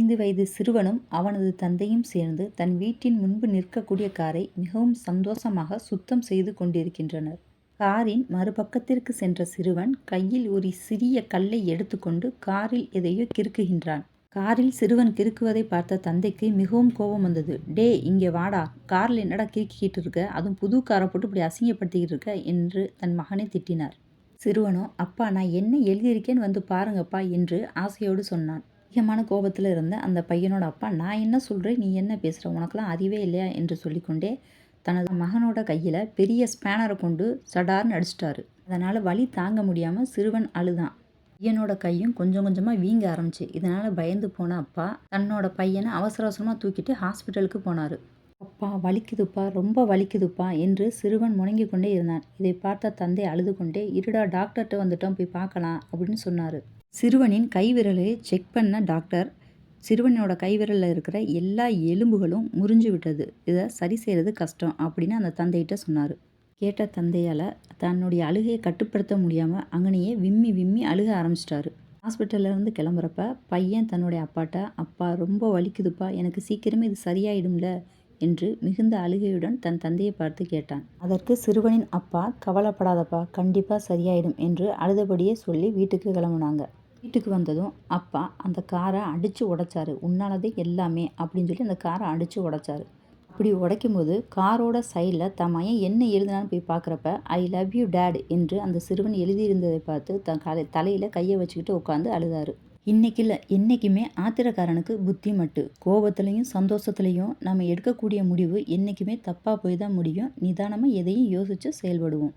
ஐந்து வயது சிறுவனும் அவனது தந்தையும் சேர்ந்து தன் வீட்டின் முன்பு நிற்கக்கூடிய காரை மிகவும் சந்தோஷமாக சுத்தம் செய்து கொண்டிருக்கின்றனர். காரின் மறுபக்கத்திற்கு சென்ற சிறுவன் கையில் ஒரு சிறிய கல்லை எடுத்துக்கொண்டு காரில் எதையோ கிறுக்குகின்றான். காரில் சிறுவன் கிறுக்குவதை பார்த்த தந்தைக்கு மிகவும் கோபம் வந்தது. டேய் இங்கே வாடா காரில் என்னடா கிறுக்கிக்கிட்டு இருக்க அதுவும் புது காரை போட்டு இப்படி அசிங்கப்படுத்திக்கிட்டு இருக்க என்று தன் மகனை திட்டினார். சிறுவனோ அப்பா நான் என்ன எழுதியிருக்கேன்னு வந்து பாருங்கப்பா என்று ஆசையோடு சொன்னான். அதிகமான கோபத்தில் இருந்த அந்த பையனோட அப்பா நான் என்ன சொல்கிறேன் நீ என்ன பேசுகிற உனக்கெல்லாம் அறிவே இல்லையா என்று சொல்லிக்கொண்டே தனது மகனோட கையில் பெரிய ஸ்பேனரை கொண்டு சடார்னு அடிச்சிட்டாரு. அதனால் வலி தாங்க முடியாமல் சிறுவன் அழுதான். பையனோட கையும் கொஞ்சம் கொஞ்சமாக வீங்க ஆரம்பிச்சு. இதனால் பயந்து போன அப்பா தன்னோட பையனை அவசர அவசரமாக தூக்கிட்டு ஹாஸ்பிட்டலுக்கு போனார். அப்பா வலிக்குதுப்பா ரொம்ப வலிக்குதுப்பா என்று சிறுவன் முணங்கிக் கொண்டே இருந்தான். இதை பார்த்த தந்தை அழுது கொண்டே இருடா டாக்டர்கிட்ட வந்துட்டோம் போய் பார்க்கலாம் அப்படின்னு சொன்னார். சிறுவனின் கைவிரலை செக் பண்ண டாக்டர் சிறுவனோட கைவிரலில் இருக்கிற எல்லா எலும்புகளும் முறிஞ்சு விட்டது. இதை சரி செய்கிறது கஷ்டம் அப்படின்னு அந்த தந்தைகிட்ட சொன்னார். கேட்ட தந்தையால் தன்னுடைய அழுகையை கட்டுப்படுத்த முடியாமல் அங்கனையே விம்மி விம்மி அழுக ஆரம்பிச்சிட்டாரு. ஹாஸ்பிட்டல்லேருந்து கிளம்புறப்ப பையன் தன்னுடைய அப்பாட்ட அப்பா ரொம்ப வலிக்குதுப்பா எனக்கு சீக்கிரமே இது சரியாயிடும்ல என்று மிகுந்த அழுகையுடன் தன் தந்தையை பார்த்து கேட்டான். அதற்கு சிறுவனின் அப்பா கவலைப்படாதப்பா கண்டிப்பாக சரியாயிடும் என்று அழுதபடியே சொல்லி வீட்டுக்கு கிளம்புனாங்க. வீட்டுக்கு வந்ததும் அப்பா அந்த காரை அடித்து உடைச்சாரு. உன்னாலதே எல்லாமே அப்படின்னு சொல்லி அந்த காரை அடித்து உடைச்சாரு. அப்படி உடைக்கும்போது காரோட சைடில் தன் மகன் என்ன எழுதினான்னு போய் பார்க்குறப்ப ஐ லவ் யூ டேட் என்று அந்த சிறுவன் எழுதியிருந்ததை பார்த்து தன் கலை தலையில் கையை வச்சுக்கிட்டு உட்காந்து அழுதாரு. இன்னைக்கு இல்லை என்றைக்குமே ஆத்திரக்காரனுக்கு புத்தி மட்டு. கோபத்துலையும் சந்தோஷத்துலையும் நம்ம எடுக்கக்கூடிய முடிவு என்றைக்குமே தப்பாக போய் தான் முடியும். நிதானமாக எதையும் யோசித்து செயல்படுவோம்.